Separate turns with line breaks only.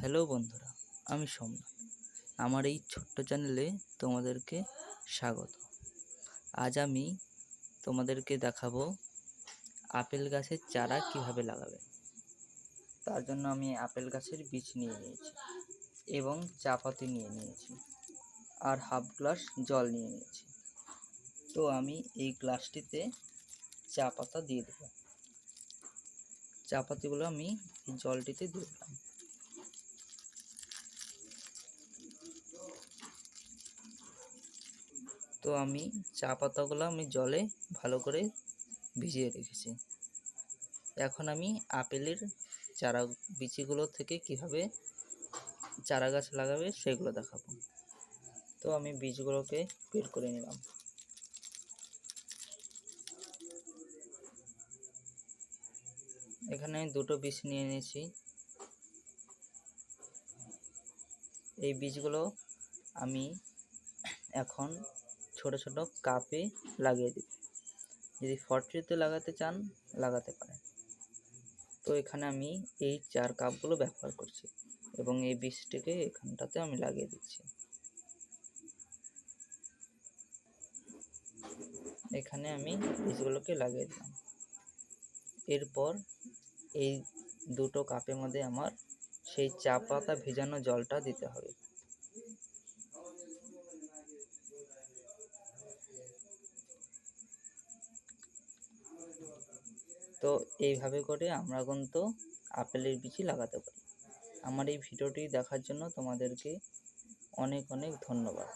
Hello বন্ধুরা, আমি সোমনাথ। আমার এই ছোট্ট চ্যানেলে তোমাদেরকে স্বাগত। আজ আমি তোমাদেরকে দেখাবো আপেল গাছের চারা কীভাবে লাগাবে তার জন্য আমি আপেল গাছের বীজ নিয়ে নিয়েছি এবং চা পাতি নিয়ে নিয়েছি আর হাফ গ্লাস জল নিয়ে নিয়েছি। তো আমি এই গ্লাসটিতে চা পাতা দিয়ে দেবো। চা পাতিগুলো আমি জলটিতে দিয়ে দিলাম। তো আমি চা পাতাগুলো আমি জলে ভালো করে ভিজিয়ে রেখেছি। এখন আমি আপেলের চারা বিচিগুলো থেকে কীভাবে চারা গাছ লাগাবে সেগুলো দেখাবো। তো আমি বীজগুলোকে বের করে নিলাম। এখানে আমি দুটো বীজ নিয়ে নিয়েছি। এই বীজগুলো আমি এখন ছোট ছোট কাপে লাগিয়ে দিই যদি ফর্টিতে লাগাতে চান, লাগাতে পারেন। তো এখানে আমি এই চার কাপগুলো ব্যবহার করছি এবং এই বীজটিকে এখানটাতে আমি লাগিয়ে দিচ্ছি। এখানে আমি বীজগুলোকে লাগিয়ে দিলাম। এরপর এই দুটো কাপের মধ্যে আমার সেই চা পাতা ভেজানো জলটা দিতে হবে। তো এইভাবে করে আমরা কিন্তু আপেলের বীজই লাগাতে পারি। আমার এই ভিডিওটি দেখার জন্য তোমাদেরকে অনেক অনেক ধন্যবাদ।